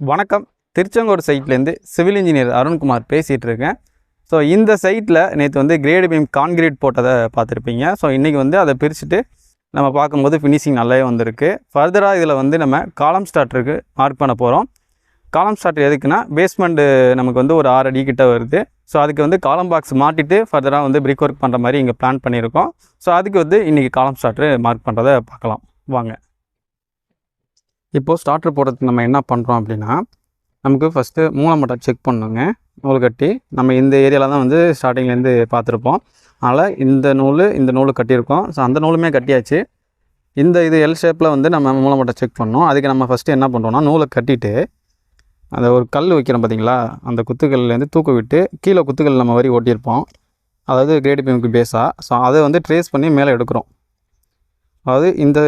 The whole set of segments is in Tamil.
வணக்கம். திருச்செங்கோடு சைட்லேருந்து சிவில் இன்ஜினியர் அருண்குமார் பேசிகிட்டு இருக்கேன் ஸோ இந்த சைட்டில் நேற்று வந்து கிரேடு பீம் கான்கிரீட் போட்டதை பார்த்துருப்பீங்க. ஸோ இன்றைக்கி வந்து அதை பிரிச்சுட்டு நம்ம பார்க்கும்போது ஃபினிஷிங் நல்லாவே வந்திருக்கு. ஃபர்தராக இதில் வந்து நம்ம காலம் ஸ்டார்டருக்கு மார்க் பண்ண போகிறோம். காலம் ஸ்டார்ட் எதுக்குன்னா பேஸ்மெண்ட்டு நமக்கு வந்து ஒரு ஆறு அடி கிட்ட வருது. ஸோ அதுக்கு வந்து காலம் பாக்ஸ் மாட்டிட்டு ஃபர்தராக வந்து பிரிக் ஒர்க் பண்ணுற மாதிரி இங்கே பிளான் பண்ணியிருக்கோம். ஸோ அதுக்கு வந்து இன்றைக்கி காலம் ஸ்டார்ட்ரு மார்க் பண்ணுறதை பார்க்கலாம். வாங்க. இப்போது ஸ்டார்டர் போடுறதுக்கு நம்ம என்ன பண்ணுறோம் அப்படின்னா நமக்கு ஃபஸ்ட்டு மூலமட்டம் செக் பண்ணுங்க. நூல் கட்டி நம்ம இந்த ஏரியாவில் தான் வந்து ஸ்டார்டிங்லேருந்து பார்த்துருப்போம். அதனால் இந்த நூல் இந்த நூல் கட்டியிருக்கோம். ஸோ அந்த நூலுமே கட்டியாச்சு. இந்த இது எல் ஷேப்பில் வந்து நம்ம மூலமட்டம் செக் பண்ணோம். அதுக்கு நம்ம ஃபஸ்ட்டு என்ன பண்ணுறோம்னா நூலை கட்டிட்டு அந்த ஒரு கல் வைக்கிறோம் பார்த்தீங்களா அந்த குத்துக்கல்லேருந்து தூக்க விட்டு கீழே குத்துக்கல் நம்ம வரி ஓட்டியிருப்போம். அதாவது கிரேட் பீமுக்கு பேஸாக ஸோ அதை வந்து ட்ரேஸ் பண்ணி மேலே எடுக்கிறோம். அதாவது இந்த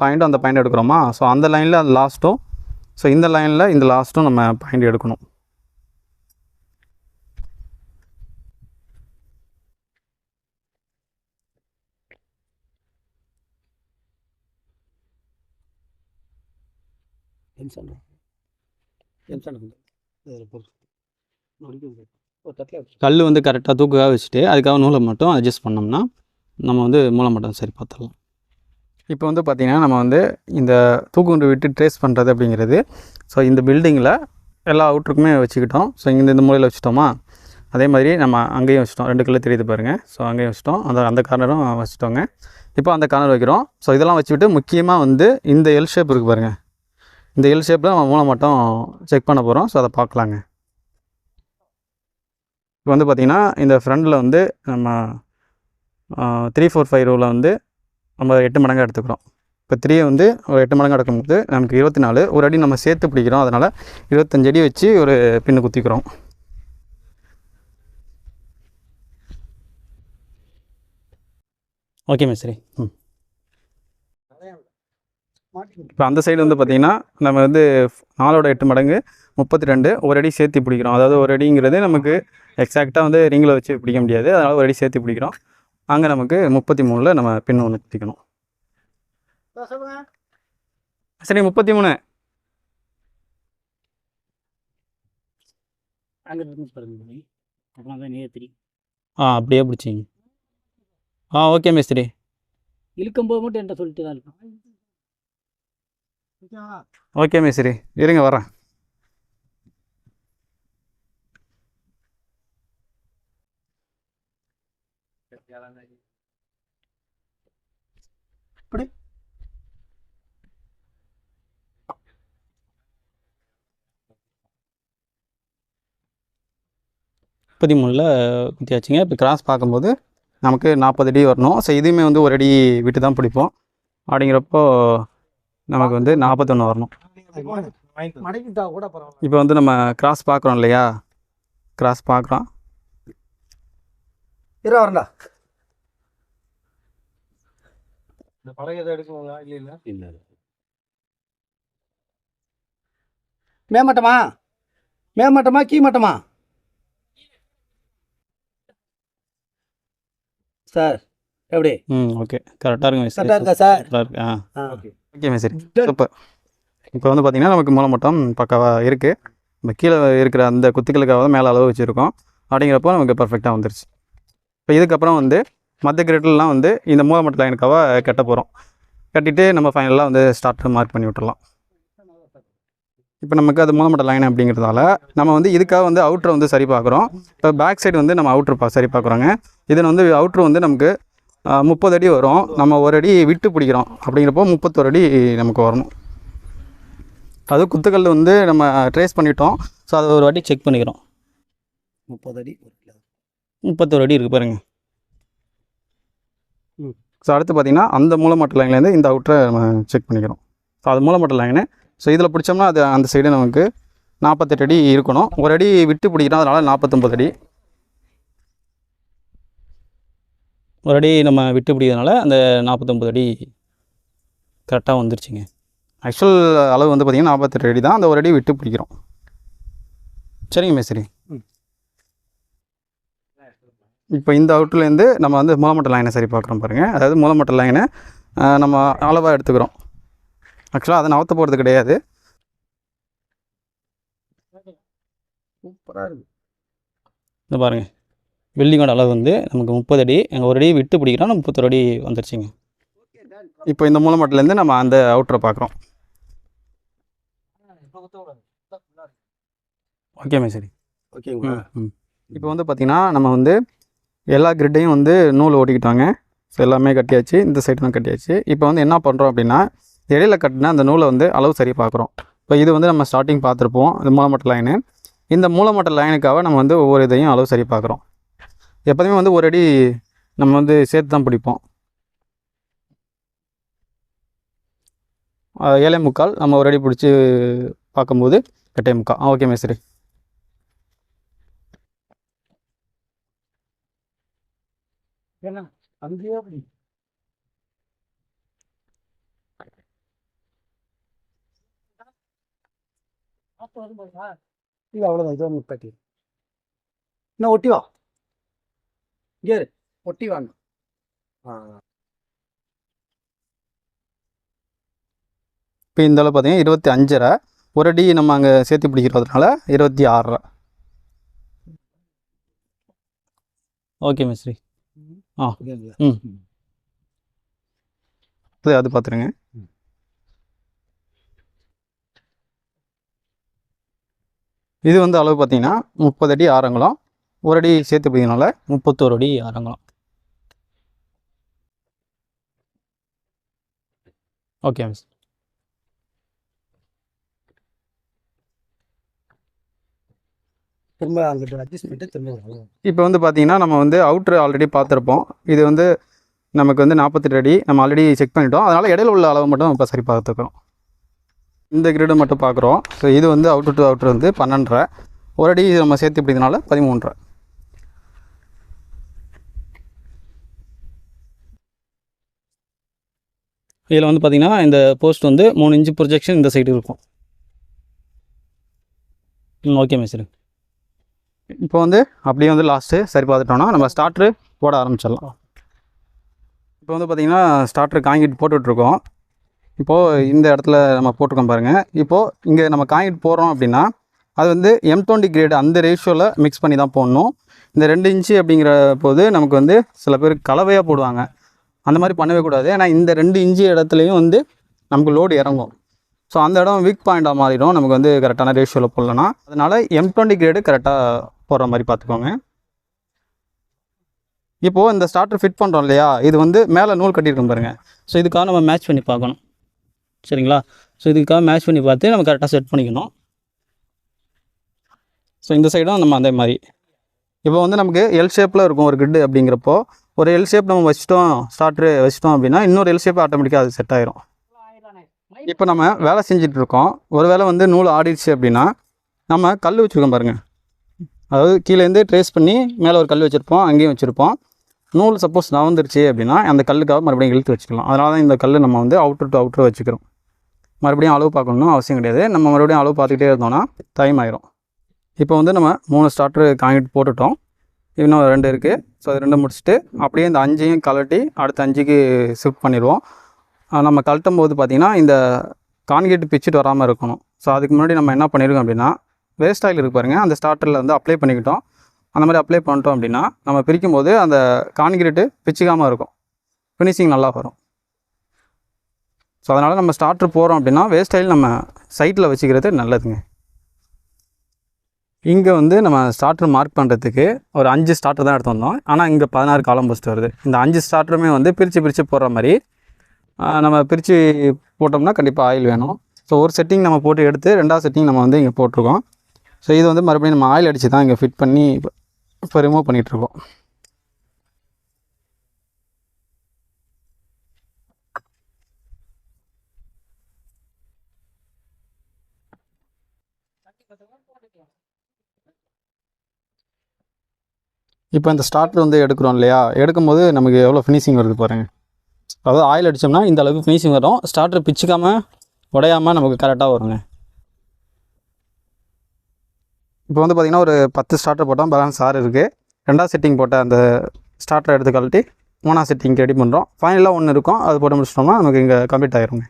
பாயிண்ட்டும் அந்த பாயிண்ட் எடுக்கிறோமா? ஸோ அந்த லைனில் அது லாஸ்ட்டும் ஸோ இந்த லைனில் இந்த லாஸ்ட்டும் நம்ம பாயிண்ட் எடுக்கணும். கல் வந்து கரெக்டாக தூக்காக வச்சுட்டு அதுக்காக நூலை மட்டும் அட்ஜஸ்ட் பண்ணோம்னா நம்ம வந்து மூளை மட்டும் சரி பார்த்துடலாம். இப்போ வந்து பார்த்திங்கன்னா நம்ம வந்து இந்த தூக்குண்டு விட்டு ட்ரேஸ் பண்ணுறது அப்படிங்கிறது. ஸோ இந்த பில்டிங்கில் எல்லா அவுட்ருக்குமே வச்சுக்கிட்டோம். ஸோ இங்கே இந்த மூலையில் வச்சுட்டோமா? அதே மாதிரி நம்ம அங்கேயும் வச்சுட்டோம். ரெண்டு கல்லு தெரியுது பாருங்கள் ஸோ அங்கேயும் வச்சுட்டோம். அந்த அந்த கார்னரும் வச்சுட்டோங்க. இப்போ அந்த கார்னர் வைக்கிறோம். ஸோ இதெல்லாம் வச்சுக்கிட்டு முக்கியமாக வந்து இந்த எல் ஷேப் இருக்குது பாருங்கள் இந்த எல் ஷேப்பில் நம்ம மூளை மட்டும் செக் பண்ண போகிறோம் ஸோ அதை பார்க்கலாங்க. இப்போ வந்து பார்த்திங்கன்னா இந்த ஃப்ரண்டில் வந்து நம்ம த்ரீ ஃபோர் ஃபைவ் ரூவில் வந்து நம்ம எட்டு மடங்காக எடுத்துக்கிறோம். இப்போ த்ரீயை வந்து ஒரு எட்டு மடங்காக எடுக்கும்போது நமக்கு இருபத்தி நாலு ஒரு அடி நம்ம சேர்த்து பிடிக்கிறோம். அதனால் இருபத்தஞ்சு அடி வச்சு ஒரு பின்னு குத்திக்கிறோம். ஓகே மேஸ்திரி ம். இப்போ அந்த சைடு வந்து பார்த்திங்கன்னா நம்ம வந்து நாலோட எட்டு மடங்கு முப்பத்தி ரெண்டு ஒரு அடி சேர்த்து பிடிக்கிறோம். அதாவது ஒரு அடிங்கிறது நமக்கு எக்ஸாக்டாக வந்து ரிங்கில் வச்சு பிடிக்க முடியாது. அதனால் ஒரு அடி சேர்த்து பிடிக்கிறோம். அங்கே நமக்கு முப்பத்தி மூணில் நம்ம பின் ஒன்று குத்திக்கணும். சரி முப்பத்தி மூணு. அங்கே இருந்து பாருங்க அப்புறம் தான் நேர் தெரியும். ஆ அப்படியே பிடிச்சிங்க. ஆ ஓகே மேஸ்திரி இழுக்கும்போது மட்டும் என்கிட்ட சொல்லிட்டு தான் இருக்கும் ஓகே மேஸ்திரி இருங்க வரேன். முப்பத்தி மூணில் குத்தியாச்சுங்க. இப்போ கிராஸ் பார்க்கும்போது நமக்கு நாற்பது அடி வரணும். ஸோ இதுவுமே வந்து ஒரு அடி விட்டு தான் பிடிப்போம். அப்படிங்கிறப்போ நமக்கு வந்து நாற்பத்தொன்று வரணும். மடக்கிட்டா கூட பரவாயில்ல இப்போ வந்து நம்ம கிராஸ் பார்க்குறோம் இல்லையா? கிராஸ் பார்க்குறோம். இரு வரண்டா. இந்த எதை இல்லை இல்லை. மேமட்டமா மேமட்டமா கீமட்டமா? சார் எப்படி? ம் ஓகே. கரெக்டாக இருக்குங்க மேஸ்திரி கரெக்டாக இருக்கா சார்? கரெக்டாக இருக்கு. ஆ. ஆ ஓகே. மேஸ்திரி சூப்பர். இப்போ வந்து பார்த்திங்கன்னா நமக்கு மூலம் மட்டும் பக்காவாக இருக்குது இந்த கீழே இருக்கிற அந்த குத்துக்களுக்காக தான் மேலே அளவு வச்சுருக்கோம். அப்படிங்கிறப்போ நமக்கு பர்ஃபெக்டாக வந்துருச்சு. இப்போ இதுக்கப்புறம் வந்து மற்ற கிரேட்லாம் வந்து இந்த மூலமட்ட லைனுக்காக கட்ட போகிறோம் கட்டிட்டு நம்ம ஃபைனலாக வந்து ஸ்டார்ட் மார்க் பண்ணி விட்டுறலாம். இப்போ நமக்கு அது மூலமட்ட லைன் அப்படிங்கிறதால நம்ம வந்து இதுக்காக வந்து அவுட்ரு வந்து சரி பார்க்குறோம். இப்போ பேக் சைடு வந்து நம்ம அவுட்ரு பா சரி பார்க்குறோங்க. இதில் வந்து அவுட்ரு வந்து நமக்கு முப்பது அடி வரும். நம்ம ஒரு அடி விட்டு பிடிக்கிறோம். அப்படிங்கிறப்போ முப்பத்தொரு அடி நமக்கு வரணும். அது குத்துக்கல் வந்து நம்ம ட்ரேஸ் பண்ணிட்டோம். ஸோ அதை ஒரு வாட்டி செக் பண்ணிக்கிறோம். முப்பது அடி முப்பத்தொரு அடி இருக்குது பாருங்க. ம். ஸோ அடுத்து பார்த்தீங்கன்னா அந்த மூலமட்ட லைன்லேருந்து இந்த அவுட்டரை நம்ம செக் பண்ணிக்கிறோம். ஸோ அது மூலமட்ட லைனு ஸோ இதில் பிடிச்சோம்னா அது அந்த சைடு நமக்கு நாற்பத்தெட்டு அடி இருக்கணும். ஒரு அடி விட்டு பிடிக்கிறோம் அதனால் நாற்பத்தொம்பது அடி. ஒரு அடி நம்ம விட்டு பிடிக்கிறதுனால அந்த நாற்பத்தொம்பது அடி கரெக்டாக வந்துருச்சுங்க. ஆக்சுவல் அளவு வந்து பார்த்திங்கன்னா நாற்பத்தெட்டு அடி தான். அந்த ஒரு அடி விட்டு பிடிக்கிறோம். சரிங்க மேஸ்திரி. இப்போ இந்த அவுட்லேருந்து நம்ம வந்து மூலமட்ட லைனை சரி பார்க்குறோம் பாருங்கள் அதாவது மூலமட்ட லைனை நம்ம அளவாக எடுத்துக்கிறோம். ஆக்சுவலாக அதை நவத்த போகிறது கிடையாது. சூப்பராக இருக்கு. இந்த பாருங்கள் வெல்டிங்கோட அளவு வந்து நமக்கு முப்பது அடி எங்கள் ஒரு அடி விட்டு பிடிக்கிறோம் முப்பத்தொரு அடி வந்துருச்சுங்க. இப்போ இந்த மூலமட்டிலேருந்து நம்ம அந்த அவுட்டரை பார்க்குறோம் ஓகே சரி ஓகேங்களா ம் இப்போ வந்து பார்த்திங்கன்னா நம்ம வந்து எல்லா கிரிட்டையும் வந்து நூல் ஓட்டிக்கிட்டாங்க. ஸோ எல்லாமே கட்டியாச்சு இந்த சைடுலாம் கட்டியாச்சு. இப்போ வந்து என்ன பண்ணுறோம் அப்படின்னா இடையில கட்டின அந்த நூலை வந்து அளவு சரி பார்க்குறோம். இப்போ இது வந்து நம்ம ஸ்டார்டிங் பார்த்துருப்போம் இந்த மூலமட்ட லைனு இந்த மூலமட்ட லைனுக்காக நம்ம வந்து ஒவ்வொரு இதையும் அளவு சரி பார்க்குறோம். எப்போதுமே வந்து ஒரு அடி நம்ம வந்து சேர்த்து தான் பிடிப்போம். ஏழை முக்கால் நம்ம ஒரு அடி பிடிச்சி பார்க்கும்போது எட்டே முக்கால். ஓகே மேஸ்திரி ஏன்னா அங்கேயே இது அவ்வளோதான் இதோ முப்பத்தி இன்னும் ஒட்டி வா. இரு. ஒட்டி வாங்க. ஆ. இப்போ இந்த அளவு பார்த்தீங்கன்னா இருபத்தி அஞ்சரை. ஒரு அடி நம்ம அங்கே சேர்த்து பிடிக்கிறதுனால இருபத்தி ஆறரை. ஓகே மிஸ்ரி. ஆ. ம். அது அது பார்த்துருங்க இது வந்து அளவு பார்த்தீங்கன்னா முப்பது அடி ஆரங்குளம் ஒரு அடி சேர்த்து பிடிக்கிறதுனால முப்பத்தோரு அடி ஆரங்குளம். ஓகே மிஸ் திரும்ப அங்கிட்ட அட்ஜஸ்ட் பண்ணிட்டு திரும்ப. இப்போ வந்து பார்த்தீங்கன்னா நம்ம வந்து அவுட்ரு ஆல்ரெடி பார்த்துருப்போம். இது வந்து நமக்கு வந்து நாற்பத்தெட்டு அடி நம்ம ஆல்ரெடி செக் பண்ணிட்டோம். அதனால் இடையில உள்ள அளவு மட்டும் இப்போ சரி பார்த்துக்கிறோம் இந்த கிரீடு மட்டும் பார்க்குறோம். ஸோ இது வந்து அவுட்ரு டு அவுட்ரு வந்து பன்னெண்டரை. ஒரு அடி நம்ம சேர்த்து பிடிக்கிறதுனால பதிமூன்றரை. இதில் வந்து பார்த்திங்கன்னா இந்த போஸ்ட் வந்து மூணு இன்ச்சு ப்ரொஜெக்ஷன் இந்த சைடு இருக்கும். ம் ஓகே மிஸ்ரு இப்போ வந்து அப்படியே வந்து லாஸ்ட்டு சரி பார்த்துட்டோம்னா நம்ம ஸ்டார்ட்ரு போட ஆரம்பிச்சிடலாம். இப்போ வந்து பார்த்திங்கன்னா ஸ்டார்ட்ரு காங்கிட்டு போட்டுட்ருக்கோம் இப்போது இந்த இடத்துல நம்ம போட்டிருக்கோம் பாருங்கள் இப்போது இங்கே நம்ம காங்கிட்டு போகிறோம் அப்படின்னா அது வந்து எம் டுவெண்ட்டி கிரேடு அந்த ரேஷியோவில் மிக்ஸ் பண்ணி தான் போடணும். இந்த ரெண்டு இன்ச்சு அப்படிங்கிற போது நமக்கு வந்து சில பேர் கலவையாக போடுவாங்க. அந்த மாதிரி பண்ணவே கூடாது. ஏன்னா இந்த ரெண்டு இன்ச்சு இடத்துலையும் வந்து நமக்கு லோடு இறங்கும். ஸோ அந்த இடம் வீக் பாயிண்ட்டாக மாறிடும். நமக்கு வந்து கரெக்டான ரேஷியோவில் போடலன்னா அதனால் எம் டுவெண்ட்டி கிரேடு கரெக்டாக போடுற மாதிரி பார்த்துக்கோங்க. இப்போது இந்த ஸ்டார்டர் ஃபிட் பண்ணுறோம் இல்லையா? இது வந்து மேலே நூல் கட்டியிருக்கோம் பாருங்கள் ஸோ இதுக்காக நம்ம மேட்ச் பண்ணி பார்க்கணும். சரிங்களா? ஸோ இதுக்காக மேட்ச் பண்ணி பார்த்து நம்ம கரெக்டாக செட் பண்ணிக்கணும். ஸோ இந்த சைடும் நம்ம அதே மாதிரி. இப்போ வந்து நமக்கு எல் ஷேப்பில் இருக்கும் ஒரு கிட்டு அப்படிங்கிறப்போ ஒரு எல் ஷேப் நம்ம வச்சிட்டோம் ஸ்டார்ட்ரு வச்சிட்டோம் அப்படின்னா இன்னொரு எல் ஷேப் ஆட்டோமேட்டிக்காக அது செட் ஆயிரும். இப்போ நம்ம வேலை செஞ்சுட்டு இருக்கோம். ஒரு வேளை வந்து நூல் ஆடிடுச்சு அப்படின்னா நம்ம கல் வச்சுருக்கோம் பாருங்கள் அதாவது கீழேருந்து ட்ரேஸ் பண்ணி மேலே ஒரு கல் வச்சுருப்போம் அங்கேயும் வச்சுருப்போம். நூல் சப்போஸ் நவந்துருச்சு அப்படின்னா அந்த கல்லுக்காக மறுபடியும் இழுத்து வச்சுக்கலாம். அதனால தான் இந்த கல் நம்ம வந்து அவுட்ரு டு அவுட்ரு வச்சுக்கிறோம். மறுபடியும் அளவு பார்க்கணும்னு அவசியம் கிடையாது. நம்ம மறுபடியும் அளவு பார்த்துக்கிட்டே இருந்தோம்னா டைம் ஆயிரும். இப்போ வந்து நம்ம மூணு ஸ்டார்ட்ரு காங்கிட்டு போட்டுட்டோம். இன்னும் ரெண்டு இருக்குது ஸோ அது ரெண்டு முடிச்சுட்டு அப்படியே இந்த அஞ்சையும் கலட்டி அடுத்த அஞ்சுக்கு ஷிஃப்ட் பண்ணிடுவோம். நம்ம கழட்டும் போது பார்த்திங்கன்னா இந்த கான்கிரீட் பிச்சுட்டு வராமல் இருக்கணும். ஸோ அதுக்கு முன்னாடி நம்ம என்ன பண்ணியிருக்கோம் அப்படின்னா வேஸ்ட் ஆயில் இருக்கு பாருங்கள் அந்த ஸ்டார்டரில் வந்து அப்ளை பண்ணிக்கிட்டோம். அந்த மாதிரி அப்ளை பண்ணிட்டோம் அப்படின்னா நம்ம பிரிக்கும் போது அந்த கான்கிரீட்டு பிச்சுக்காமல் இருக்கும். ஃபினிஷிங் நல்லா வரும். ஸோ அதனால் நம்ம ஸ்டார்ட்ரு போகிறோம் அப்படின்னா வேஸ்ட் ஆயில் நம்ம சைட்டில் வச்சுக்கிறது நல்லதுங்க. இங்கே வந்து நம்ம ஸ்டார்டர் மார்க் பண்ணுறதுக்கு ஒரு அஞ்சு ஸ்டார்டர் தான் எடுத்து வந்தோம். ஆனால் இங்கே பதினாறு காலம் போஸ்ட் வருது. இந்த அஞ்சு ஸ்டார்டருமே வந்து பிரித்து பிரித்து போடுற மாதிரி நம்ம பிரித்து போட்டோம்னா கண்டிப்பாக ஆயில் வேணும். ஸோ ஒரு செட்டிங் நம்ம போட்டு எடுத்து ரெண்டாவது செட்டிங் நம்ம வந்து இங்கே போட்டிருக்கோம். ஸோ இது வந்து மறுபடியும் நம்ம ஆயில் அடித்து தான் இங்கே ஃபிட் பண்ணி இப்போ ரிமூவ் பண்ணிகிட்ருக்கோம் இப்போ இந்த ஸ்டார்ட்டர் வந்து எடுக்கிறோம் இல்லையா? எடுக்கும்போது நமக்கு எவ்வளோ ஃபினிஷிங் வருது பாருங்க. அதாவது ஆயில் அடித்தோம்னா இந்த அளவுக்கு ஃபினிஷிங் வரும். ஸ்டார்டர் பிச்சுக்காமல் உடையாமல் நமக்கு கரெக்டாக வருங்க. இப்போ வந்து பார்த்திங்கன்னா ஒரு பத்து ஸ்டார்டர் போட்டோம். பேலன்ஸ் ஆறு இருக்குது ரெண்டாவது செட்டிங் போட்ட அந்த ஸ்டார்டரை எடுத்து கழட்டி மூணாவது செட்டிங் ரெடி பண்ணுறோம் ஃபைனலாக ஒன்று இருக்கும். அது போட்டு முடிச்சிட்டோம்னா நமக்கு இங்கே கம்ப்ளீட் ஆயிருங்க.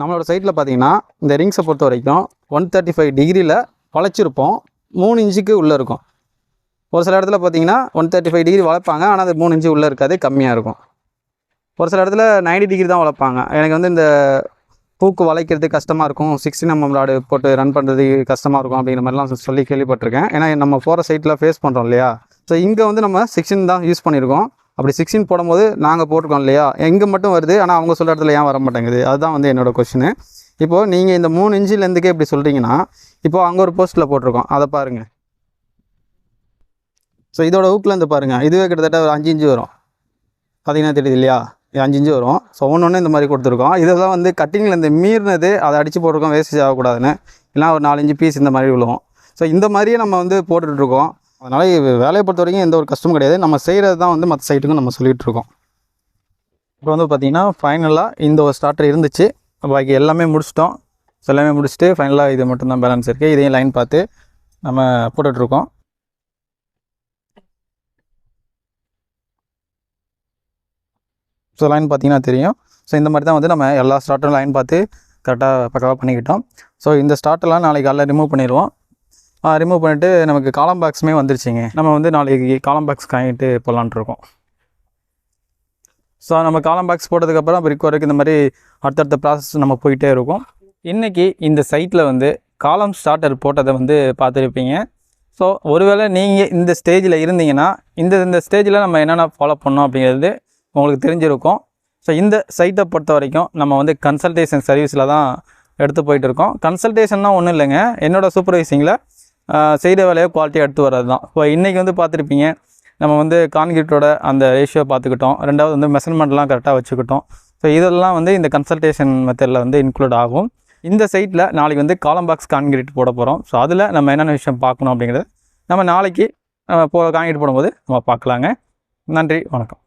நம்மளோட சைட்டில் பார்த்தீங்கன்னா இந்த ரிங்ஸை பொறுத்த வரைக்கும் ஒன் தேர்ட்டி ஃபைவ் டிகிரியில் வளைச்சிருப்போம். மூணு இன்ச்சுக்கு உள்ளே இருக்கும். ஒரு சில இடத்துல பார்த்தீங்கன்னா ஒன் தேர்ட்டி ஃபைவ் டிகிரி வளர்ப்பாங்க ஆனால் அது மூணு இன்ச்சு உள்ளே இருக்காது கம்மியாக இருக்கும். ஒரு சில இடத்துல 90 டிகிரி தான் வளர்ப்பாங்க எனக்கு வந்து இந்த பூக்கு வளைக்கிறது கஷ்டமாக இருக்கும். சிக்ஸ்டீன் எம்எம் ராடு போட்டு ரன் பண்ணுறது கஷ்டமாக இருக்கும் அப்படிங்கிற மாதிரிலாம் சொல்லி கேள்விப்பட்டிருக்கேன். ஏன்னா நம்ம போகிற சைட்டில் ஃபேஸ் பண்ணுறோம் இல்லையா? ஸோ இங்கே வந்து நம்ம சிக்ஸ்டின் தான் யூஸ் பண்ணியிருக்கோம். அப்படி சிக்ஸ்டின் போடும்போது நாங்கள் போட்டிருக்கோம் இல்லையா? எங்கே மட்டும் வருது. ஆனால் அவங்க சொல்கிற இடத்துல ஏன் வர மாட்டேங்குது அதுதான் வந்து என்னோடய கொஷினு இப்போது நீங்கள் இந்த மூணு இன்ச்சிலேருந்துக்கே இப்படி சொல்கிறீங்கன்னா இப்போது அங்கே ஒரு போஸ்ட்டில் போட்டிருக்கோம். அதை பாருங்கள் ஸோ இதோட ஊக்கிலேருந்து பாருங்கள் இதுவே கிட்டத்தட்ட ஒரு அஞ்சு இன்ச்சு வரும். பார்த்தீங்கன்னா தெரியுது இல்லையா? அஞ்சு இன்ச்சு வரும். ஸோ ஒன்று ஒன்று இந்த மாதிரி கொடுத்துருக்கோம். இதெல்லாம் வந்து கட்டிங்கில் இந்த மீறினது அதை அடித்து போட்டிருக்கோம். வேஸ்டேஜ் ஆகக்கூடாதுன்னு. இல்லைனா ஒரு நாலஞ்சு பீஸ் இந்த மாதிரி விழுவோம். ஸோ இந்த மாதிரியே நம்ம வந்து போட்டுட்ருக்கோம் அதனால் வேலையை பொறுத்த வரைக்கும் எந்த ஒரு கஷ்டமும் கிடையாது. நம்ம செய்கிறது தான் வந்து மற்ற சைட்டுக்கும் நம்ம சொல்லிகிட்டு இருக்கோம். இப்போ வந்து பார்த்திங்கன்னா ஃபைனலாக இந்த ஒரு ஸ்டார்டர் இருந்துச்சு. பாக்கி எல்லாமே முடிச்சிட்டோம். எல்லாமே முடிச்சுட்டு ஃபைனலாக இது மட்டும்தான் பேலன்ஸ் இருக்குது இதையும் லைன் பார்த்து நம்ம போட்டுட்ருக்கோம் ஸோ லைன் பார்த்தீங்கன்னா தெரியும். ஸோ இந்த மாதிரி தான் வந்து நம்ம எல்லா ஸ்டார்ட்டரும் லைன் பார்த்து கரெக்டாக பக்காவாக பண்ணிக்கிட்டோம். ஸோ இந்த ஸ்டார்ட்டெல்லாம் நாளைக்கு காலையில் ரிமூவ் பண்ணிடுவோம். ரிமூவ் பண்ணிவிட்டு நமக்கு காலம் பாக்ஸுமே வந்துருச்சுங்க. நம்ம வந்து நாளைக்கு காலம் பாக்ஸ் காயிட்டு போகலான்ட்ருக்கோம் ஸோ நம்ம காலம் பாக்ஸ் போட்டதுக்கப்புறம் பிரிக் வரைக்கும் இந்த மாதிரி அடுத்தடுத்த ப்ராசஸ் நம்ம போயிட்டே இருக்கும். இன்றைக்கி இந்த சைட்டில் வந்து காலம் ஸ்டார்டர் போட்டதை வந்து பார்த்துருப்பீங்க. ஸோ ஒருவேளை நீங்கள் இந்த ஸ்டேஜில் இருந்தீங்கன்னா இந்த இந்த ஸ்டேஜில் நம்ம என்னென்ன ஃபாலோ பண்ணோம் அப்படிங்கிறது உங்களுக்கு தெரிஞ்சிருக்கும். ஸோ இந்த சைட்டை பொறுத்த வரைக்கும் நம்ம வந்து கன்சல்டேஷன் சர்வீஸில் தான் எடுத்து போயிட்டு இருக்கோம். கன்சல்டேஷன்னா ஒன்றும் இல்லைங்க. என்னோடய சூப்பர்வைசிங்கில் செய்கிற வேலையை குவாலிட்டியாக எடுத்து வர்றது தான். இப்போ இன்றைக்கி வந்து பார்த்துருப்பீங்க நம்ம வந்து கான்கிரீட்டோட அந்த ரேஷியோ பார்த்துக்கிட்டோம். ரெண்டாவது வந்து மெஷர்மெண்ட்லாம் கரெக்டாக வச்சுக்கிட்டோம். ஸோ இதெல்லாம் வந்து இந்த கன்சல்டேஷன் மெத்தடில் வந்து இன்க்ளூட் ஆகும். இந்த சைட்டில் நாளைக்கு வந்து காலம் பாக்ஸ் கான்கிரீட் போட போகிறோம் ஸோ அதில் நம்ம என்னென்ன விஷயம் பார்க்கணும் அப்படிங்கிறது நம்ம நாளைக்கு போ கான்கிரீட் போடும்போது நம்ம பார்க்கலாங்க. நன்றி வணக்கம்.